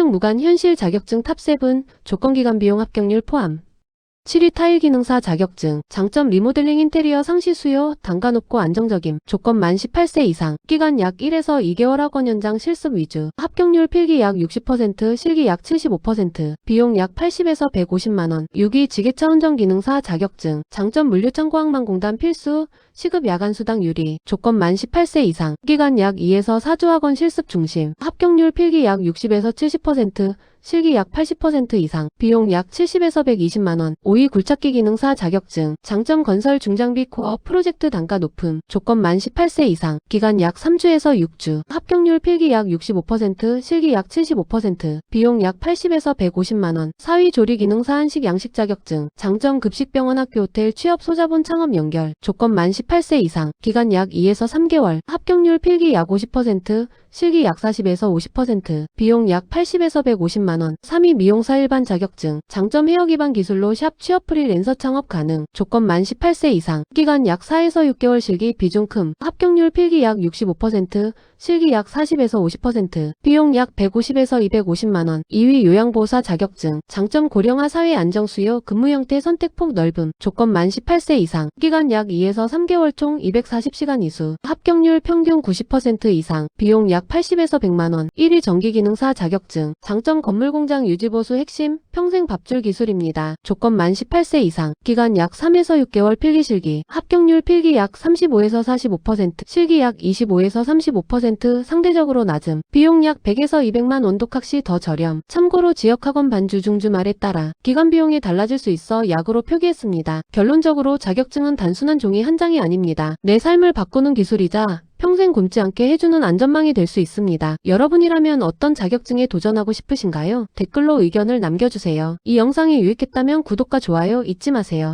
학력 무관 현실 자격증 탑7 조건기간 비용 합격률 포함 7위 타일 기능사 자격증, 장점 리모델링 인테리어 상시 수요, 단가 높고 안정적임, 조건 만 18세 이상, 기간 약 1에서 2개월 학원 연장 실습 위주, 합격률 필기 약 60%, 실기 약 75%, 비용 약 80에서 150만원, 6위 지게차 운전 기능사 자격증, 장점 물류창고항만공단 필수, 시급 야간 수당 유리, 조건 만 18세 이상, 기간 약 2에서 4주 학원 실습 중심, 합격률 필기 약 60에서 70%, 실기 약 80% 이상, 비용 약 70에서 120만원, 5위 굴착기 기능사 자격증, 장점 건설 중장비 코어 프로젝트 단가 높음, 조건 만 18세 이상, 기간 약 3주에서 6주, 합격률 필기 약 65%, 실기 약 75%, 비용 약 80에서 150만원, 4위 조리 기능사 한식 양식 자격증, 장점 급식 병원 학교 호텔 취업 소자본 창업 연결, 조건 만 18세 이상, 기간 약 2에서 3개월, 합격률 필기 약 50%, 실기 약 40에서 50%, 비용 약 80에서 150만원, 3위 미용사 일반 자격증, 장점 헤어 기반 기술로 샵 취업 프리 랜서 창업 가능, 조건 만 18세 이상, 기간 약 4에서 6개월 실기 비중 큼, 합격률 필기 약 65%, 실기 약 40에서 50%, 비용 약 150에서 250만원, 2위 요양보호사 자격증, 장점 고령화 사회 안정 수요, 근무 형태 선택폭 넓음, 조건 만 18세 이상, 기간 약 2에서 3개월 총 240시간 이수, 합격률 평균 90% 이상, 비용 약 80에서 100만원, 1위 전기기능사 자격증, 장점 건물공장 유지보수 핵심, 평생 밥줄 기술입니다. 조건 만 18세 이상, 기간 약 3에서 6개월 필기 실기, 합격률 필기 약 35에서 45%, 실기 약 25에서 35% 상대적으로 낮음, 비용 약 100에서 200만 원 독학 시 더 저렴. 참고로 지역학원 반주 중주 말에 따라 기간 비용이 달라질 수 있어 약으로 표기했습니다. 결론적으로 자격증은 단순한 종이 한 장이 아닙니다. 내 삶을 바꾸는 기술이자 평생 굶지 않게 해주는 안전망이 될 수 있습니다. 여러분이라면 어떤 자격증에 도전하고 싶으신가요? 댓글로 의견을 남겨주세요. 이 영상이 유익했다면 구독과 좋아요 잊지 마세요.